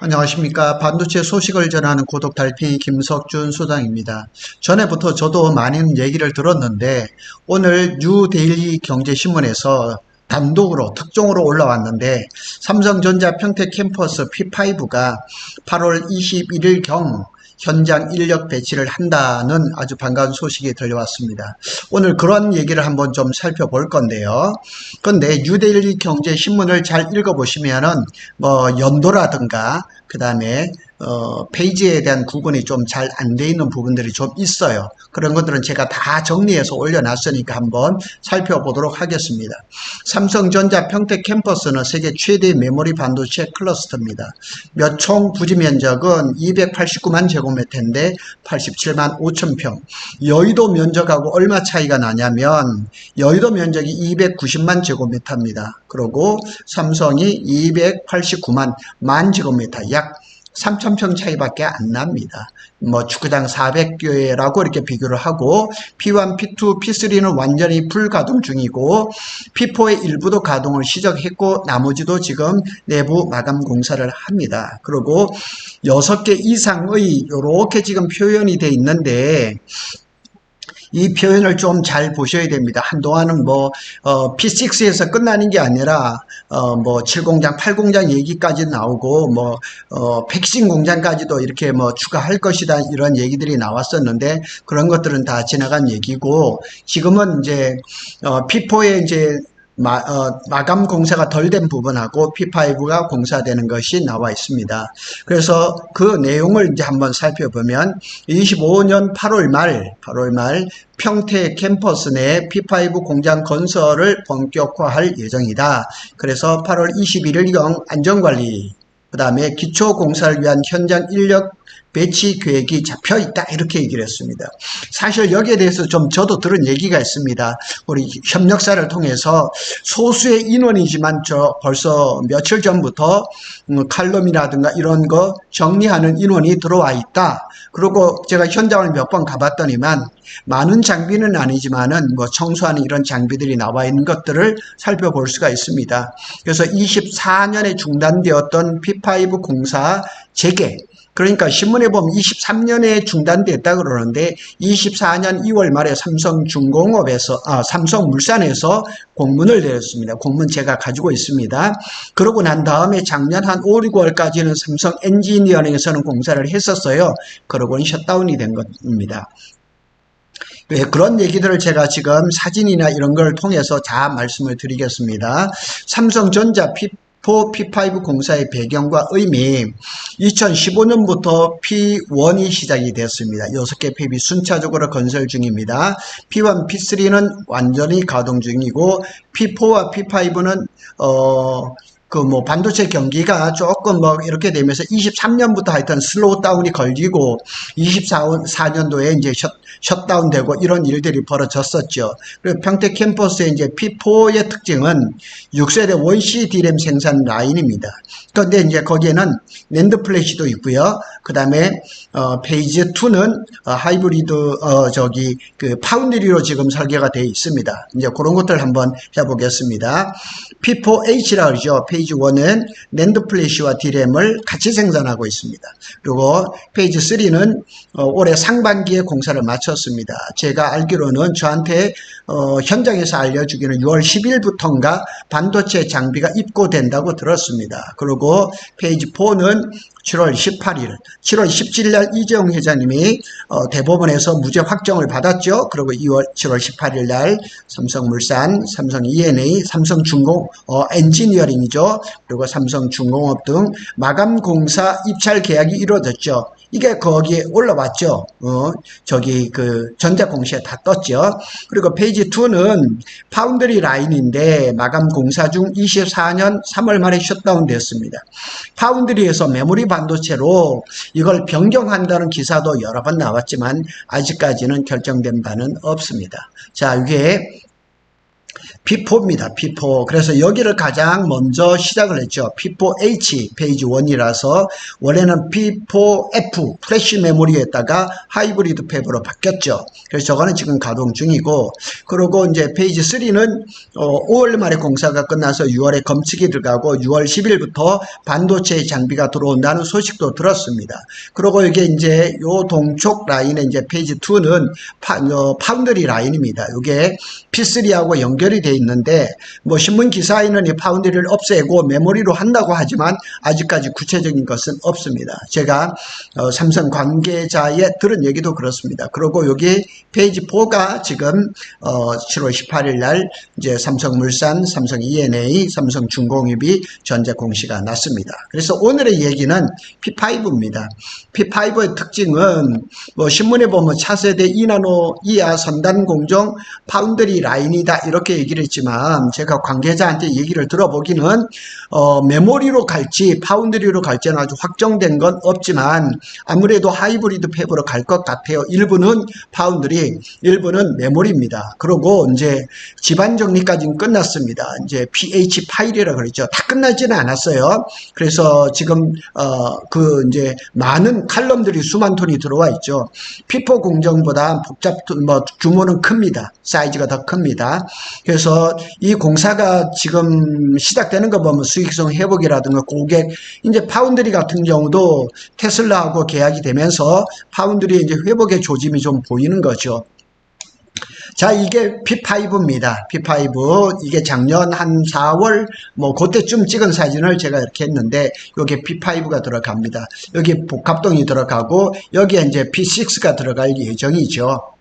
안녕하십니까. 반도체 소식을 전하는 고독 달팽이 김석준 소장입니다. 전에부터 저도 많은 얘기를 들었는데 오늘 뉴데일리 경제신문에서 단독으로 특종으로 올라왔는데 삼성전자 평택 캠퍼스 P5가 8월 21일경 현장 인력 배치를 한다는 아주 반가운 소식이 들려왔습니다. 오늘 그런 얘기를 한번 좀 살펴볼 건데요. 근데 뉴데일리 경제 신문을 잘 읽어보시면은 뭐 연도라든가 그 다음에 어, 페이지에 대한 구분이 좀 잘 안 돼 있는 부분들이 좀 있어요. 그런 것들은 제가 다 정리해서 올려놨으니까 한번 살펴보도록 하겠습니다. 삼성전자 평택 캠퍼스는 세계 최대 메모리 반도체 클러스터입니다. 몇 총 부지 면적은 289만 제곱미터인데 87만 5천 평. 여의도 면적하고 얼마 차이가 나냐면 여의도 면적이 290만 제곱미터입니다. 그리고 삼성이 289만 만 제곱미터 약 3,000평 차이밖에 안 납니다. 뭐 축구장 400개라고 이렇게 비교를 하고 P1, P2, P3는 완전히 불가동 중이고 P4의 일부도 가동을 시작했고 나머지도 지금 내부 마감 공사를 합니다. 그리고 6개 이상의 이렇게 지금 표현이 돼 있는데 이 표현을 좀 잘 보셔야 됩니다. 한동안은 뭐, 어, P6에서 끝나는 게 아니라, 어, 뭐, 7공장, 8공장 얘기까지 나오고, 뭐, 어, 백신 공장까지도 이렇게 뭐 추가할 것이다, 이런 얘기들이 나왔었는데, 그런 것들은 다 지나간 얘기고, 지금은 이제, 어, P4에 이제, 마, 어, 마감 공사가 덜 된 부분하고 P5가 공사되는 것이 나와 있습니다. 그래서 그 내용을 이제 한번 살펴보면 25년 8월 말, 8월 말 평택 캠퍼스 내 P5 공장 건설을 본격화할 예정이다. 그래서 8월 21일경 안전관리, 그 다음에 기초공사를 위한 현장 인력 배치 계획이 잡혀 있다 이렇게 얘기를 했습니다. 사실 여기에 대해서 좀 저도 들은 얘기가 있습니다. 우리 협력사를 통해서 소수의 인원이지만 저 벌써 며칠 전부터 음, 칼럼이라든가 이런 거 정리하는 인원이 들어와 있다. 그리고 제가 현장을 몇 번 가봤더니만 많은 장비는 아니지만은 뭐 청소하는 이런 장비들이 나와 있는 것들을 살펴볼 수가 있습니다. 그래서 24년에 중단되었던 P5 공사 재개 그러니까 신문에 보면 23년에 중단됐다 그러는데 24년 2월 말에 삼성중공업에서 아, 삼성물산에서 공문을 내렸습니다. 공문 제가 가지고 있습니다. 그러고 난 다음에 작년 한 5, 6월까지는 삼성 엔지니어링에서는 공사를 했었어요. 그러고는 셧다운이 된 겁니다. 왜 그런 얘기들을 제가 지금 사진이나 이런 걸 통해서 다 말씀을 드리겠습니다. 삼성전자 P P4, P5 공사의 배경과 의미 2015년부터 P1이 시작이 됐습니다. 6개 팹이 순차적으로 건설 중입니다. P1, P3는 완전히 가동 중이고 P4와 P5는 어, 그 뭐 반도체 경기가 조금 뭐 이렇게 되면서 23년부터 하여튼 슬로우 다운이 걸리고 24년도에 이제 셧, 셧다운 되고 이런 일들이 벌어졌었죠. 그리고 평택 캠퍼스의 이제 P4의 특징은 6세대 원C D램 생산 라인입니다. 그런데 이제 거기에는 랜드 플래시도 있고요. 그 다음에 어, 페이지 2는 어, 하이브리드 어, 저기 그 파운드리로 지금 설계가 되어 있습니다. 이제 그런 것들 한번 해보겠습니다. P4H라 그러죠. 페이지 1은 랜드 플래시와 D램을 같이 생산하고 있습니다. 그리고 페이지 3는 어, 올해 상반기에 공사를 마쳤습니다. 제가 알기로는 저한테 어, 현장에서 알려주기는 6월 10일부터인가 반도체 장비가 입고된다고 들었습니다. 그리고 페이지 4는 7월 18일, 7월 17일 날 이재용 회장님이 어, 대법원에서 무죄 확정을 받았죠. 그리고 2월 7월 18일 날 삼성물산, 삼성 E&A, 삼성중공 어, 엔지니어링이죠. 그리고 삼성중공업 등 마감 공사 입찰 계약이 이루어졌죠. 이게 거기에 올라왔죠. 어, 저기 그 전자공시에 다 떴죠. 그리고 페이지 2는 파운드리 라인인데 마감 공사 중 24년 3월 말에 셧다운 됐습니다. 파운드리에서 메모리 반도체로 이걸 변경한다는 기사도 여러 번 나왔지만 아직까지는 결정된 바는 없습니다. 자, 이게 P4입니다. P4. 그래서 여기를 가장 먼저 시작을 했죠. P4H 페이지 1이라서 원래는 P4F 플래시 메모리에다가 하이브리드 팹으로 바뀌었죠. 그래서 저거는 지금 가동 중이고 그리고 이제 페이지 3는 어, 5월 말에 공사가 끝나서 6월에 검측이 들어가고 6월 10일부터 반도체 장비가 들어온다는 소식도 들었습니다. 그리고 이게 이제 요 동쪽 라인에 이제 페이지 2는 파, 어, 파운드리 라인입니다. 이게 P3하고 연결이 돼 있는데 뭐 신문 기사에는 이 파운드리를 없애고 메모리로 한다고 하지만 아직까지 구체적인 것은 없습니다. 제가 어, 삼성 관계자의 들은 얘기도 그렇습니다. 그리고 여기 페이지 4가 지금 어, 7월 18일 날 이제 삼성물산, 삼성 E&A, 삼성중공업이 전자 공시가 났습니다. 그래서 오늘의 얘기는 P5입니다. P5의 특징은 뭐 신문에 보면 차세대 2나노 이하 선단 공정 파운드리 라인이다 이렇게 얘기를 했지만 제가 관계자한테 얘기를 들어보기는 어, 메모리로 갈지 파운드리로 갈지는 아주 확정된 건 없지만 아무래도 하이브리드 팹으로 갈 것 같아요. 일부는 파운드리, 일부는 메모리입니다. 그리고 이제 집안 정리까지는 끝났습니다. 이제 PH 파일이라 그랬죠. 다 끝나지는 않았어요. 그래서 지금 어, 그 이제 많은 칼럼들이 수만 톤이 들어와 있죠. 피포 공정보다 복잡 뭐 규모는 큽니다. 사이즈가 더 큽니다. 그래서 이 공사가 지금 시작되는 거 보면 수익성 회복이라든가 고객 이제 파운드리 같은 경우도 테슬라하고 계약이 되면서 파운드리 이제 회복의 조짐이 좀 보이는 거죠. 자, 이게 P5입니다. P5. 이게 작년 한 4월, 뭐, 그때쯤 찍은 사진을 제가 이렇게 했는데, 여기에 P5가 들어갑니다. 여기 복합동이 들어가고, 여기에 이제 P6가 들어갈 예정이죠.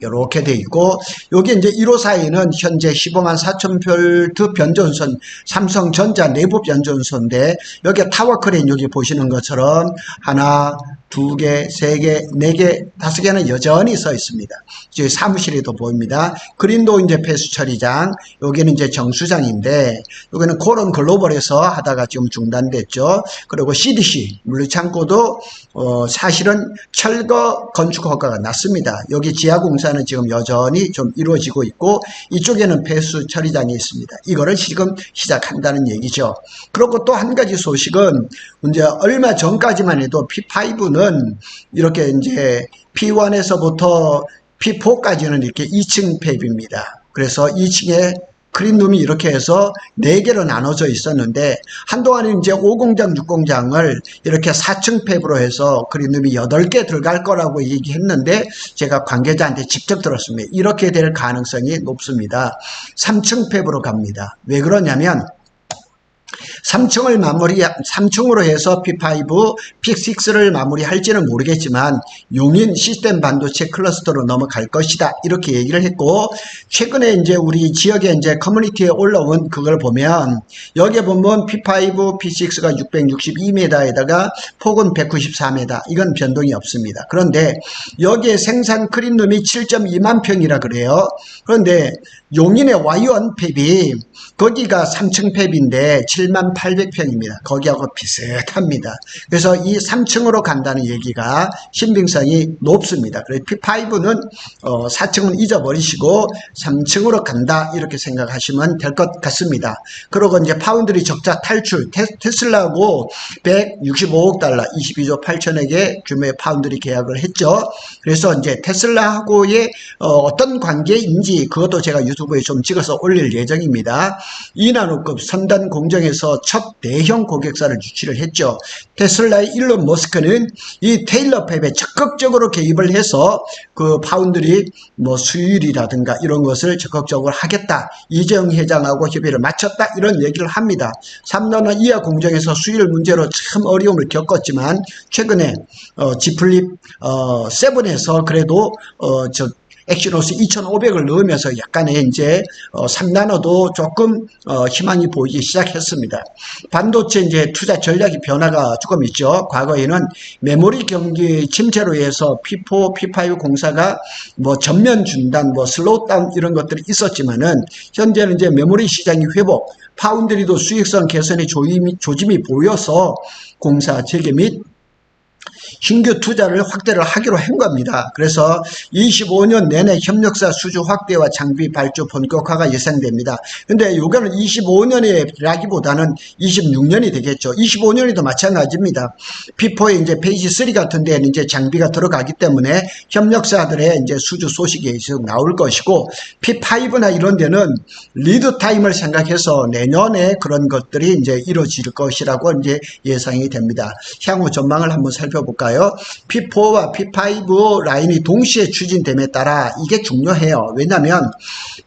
이렇게 돼 있고 여기 이제 1호 사이는 현재 15만 4천 볼트 변전선 삼성전자 내부 변전소인데 여기 타워 크레인 여기 보시는 것처럼 하나 두 개, 세 개, 네 개, 다섯 개는 여전히 서 있습니다. 저희 사무실에도 보입니다. 그린도 이제 폐수 처리장, 여기는 이제 정수장인데, 여기는 코론 글로벌에서 하다가 지금 중단됐죠. 그리고 CDC, 물류창고도, 어, 사실은 철거 건축 허가가 났습니다. 여기 지하공사는 지금 여전히 좀 이루어지고 있고, 이쪽에는 폐수 처리장이 있습니다. 이거를 지금 시작한다는 얘기죠. 그리고 또 한 가지 소식은, 이제 얼마 전까지만 해도 P5는 이렇게 이제 P1에서부터 P4까지는 이렇게 2층 폐입입니다. 그래서 2층에 크린룸이 이렇게 해서 4개로 나눠져 있었는데 한동안은 이제 5공장, 6공장을 이렇게 4층 폐으로 해서 크린룸이 8개 들어갈 거라고 얘기했는데 제가 관계자한테 직접 들었습니다. 이렇게 될 가능성이 높습니다. 3층 폐으로 갑니다. 왜 그러냐면 3층을 마무리, 3층으로 해서 P5, P6를 마무리할지는 모르겠지만 용인 시스템 반도체 클러스터로 넘어갈 것이다. 이렇게 얘기를 했고, 최근에 이제 우리 지역에 이제 커뮤니티에 올라온 그걸 보면, 여기에 보면 P5, P6가 662m에다가 폭은 194m. 이건 변동이 없습니다. 그런데 여기에 생산 크린룸이 7.2만 평이라 그래요. 그런데 용인의 와이원 팹이 거기가 3층 팹인데 7만 800평입니다. 거기하고 비슷합니다. 그래서 이 3층으로 간다는 얘기가 신빙성이 높습니다. 그래서 P5는 어, 4층은 잊어버리시고 3층으로 간다 이렇게 생각하시면 될 것 같습니다. 그리고 이제 파운드리 적자 탈출 테, 테슬라하고 165억 달러 22조 8천억의 규모의 파운드리 계약을 했죠. 그래서 이제 테슬라하고의 어, 떤 관계인지 그것도 제가 유튜브에 좀 찍어서 올릴 예정입니다. 2나노급 선단 공정에서 첫 대형 고객사를 유치를 했죠. 테슬라의 일론 머스크는 이 테일러 팹에 적극적으로 개입을 해서 그 파운드리 뭐 수율이라든가 이런 것을 적극적으로 하겠다. 이재용 회장하고 협의를 마쳤다. 이런 얘기를 합니다. 3나노 이하 공정에서 수율 문제로 참 어려움을 겪었지만 최근에 어, 지플립 어, 7에서 그래도 어, 저 엑시노스 2500을 넣으면서 약간의 이제 어, 3나노도 조금 어, 희망이 보이기 시작했습니다. 반도체 이제 투자 전략이 변화가 조금 있죠. 과거에는 메모리 경기 침체로 해서 P4, P5 공사가 뭐 전면 중단, 뭐 슬로우 다운 이런 것들이 있었지만은 현재는 이제 메모리 시장이 회복, 파운드리도 수익성 개선의 조짐이 보여서 공사 재개 및 신규 투자를 확대를 하기로 한 겁니다. 그래서 25년 내내 협력사 수주 확대와 장비 발주 본격화가 예상됩니다. 근데 요거는 25년이라기보다는 26년이 되겠죠. 25년에도 마찬가지입니다. P4에 이제 페이지 3 같은 데는 이제 장비가 들어가기 때문에 협력사들의 이제 수주 소식이 계속 나올 것이고 P5나 이런 데는 리드 타임을 생각해서 내년에 그런 것들이 이제 이루어질 것이라고 이제 예상이 됩니다. 향후 전망을 한번 살펴볼까요? P4와 P5 라인이 동시에 추진됨에 따라 이게 중요해요. 왜냐하면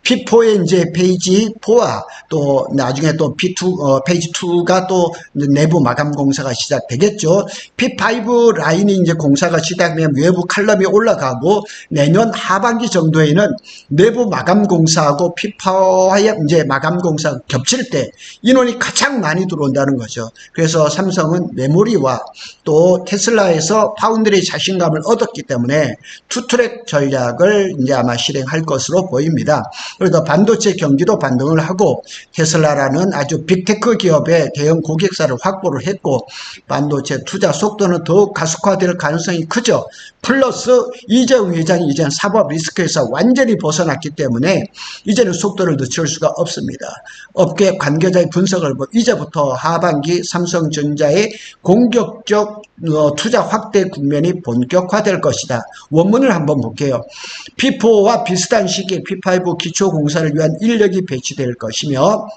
P4의 이제 페이지 4와 또 나중에 또 P2 어, 페이지 2가 또 내부 마감 공사가 시작되겠죠. P5 라인이 이제 공사가 시작되면 외부 칼럼이 올라가고 내년 하반기 정도에는 내부 마감 공사하고 P4의 이제 마감 공사 겹칠 때 인원이 가장 많이 들어온다는 거죠. 그래서 삼성은 메모리와 또 테슬라 에서 파운드리 자신감을 얻었기 때문에 투트랙 전략을 이제 아마 실행할 것으로 보입니다. 그래서 반도체 경기도 반등을 하고 테슬라라는 아주 빅테크 기업의 대형 고객사를 확보를 했고 반도체 투자 속도는 더욱 가속화될 가능성이 크죠. 플러스 이재용 회장이 이제는 사법 리스크에서 완전히 벗어났기 때문에 이제는 속도를 늦출 수가 없습니다. 업계 관계자의 분석을 보 이제부터 하반기 삼성전자의 공격적 어, 투자 확대 국면이 본격화될 것이다. 원문을 한번 볼게요. P4와 비슷한 시기에 P5 기초 공사를 위한 인력이 배치될 것이며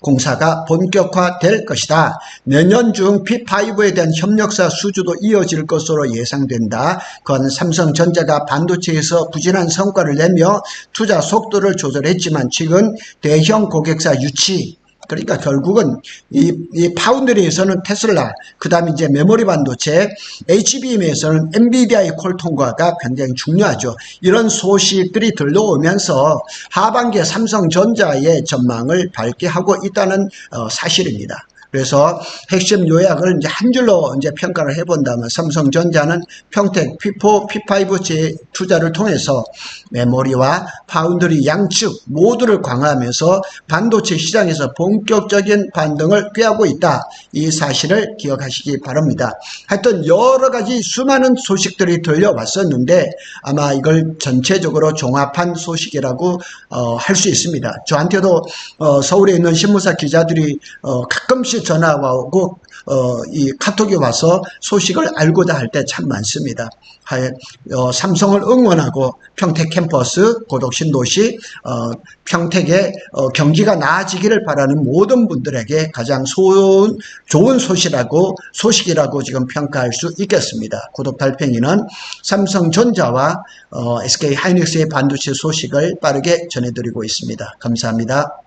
공사가 본격화될 것이다. 내년 중 P5에 대한 협력사 수주도 이어질 것으로 예상된다. 그건 삼성전자가 반도체에서 부진한 성과를 내며 투자 속도를 조절했지만 최근 대형 고객사 유치 그러니까 결국은 이, 이 파운드리에서는 테슬라, 그 다음에 이제 메모리 반도체, HBM에서는 엔비디아의 콜통과가 굉장히 중요하죠. 이런 소식들이 들려오면서 하반기에 삼성전자의 전망을 밝게 하고 있다는 어, 사실입니다. 그래서 핵심 요약을 이제 한 줄로 이제 평가를 해본다면 삼성전자는 평택 P4, P5 재 투자를 통해서 메모리와 파운드리 양측 모두를 강화하면서 반도체 시장에서 본격적인 반등을 꾀하고 있다. 이 사실을 기억하시기 바랍니다. 하여튼 여러 가지 수많은 소식들이 들려왔었는데 아마 이걸 전체적으로 종합한 소식이라고 어, 할 수 있습니다. 저한테도 어, 서울에 있는 신문사 기자들이 어, 가끔씩 전화가 오고 어, 이 카톡이 와서 소식을 알고자 할 때 참 많습니다. 하여, 어, 삼성을 응원하고 평택 캠퍼스 고독 신도시 어, 평택의 어, 경기가 나아지기를 바라는 모든 분들에게 가장 좋은 좋은 소식이라고 소식이라고 지금 평가할 수 있겠습니다. 고독 달팽이는 삼성전자와 어, SK 하이닉스의 반도체 소식을 빠르게 전해드리고 있습니다. 감사합니다.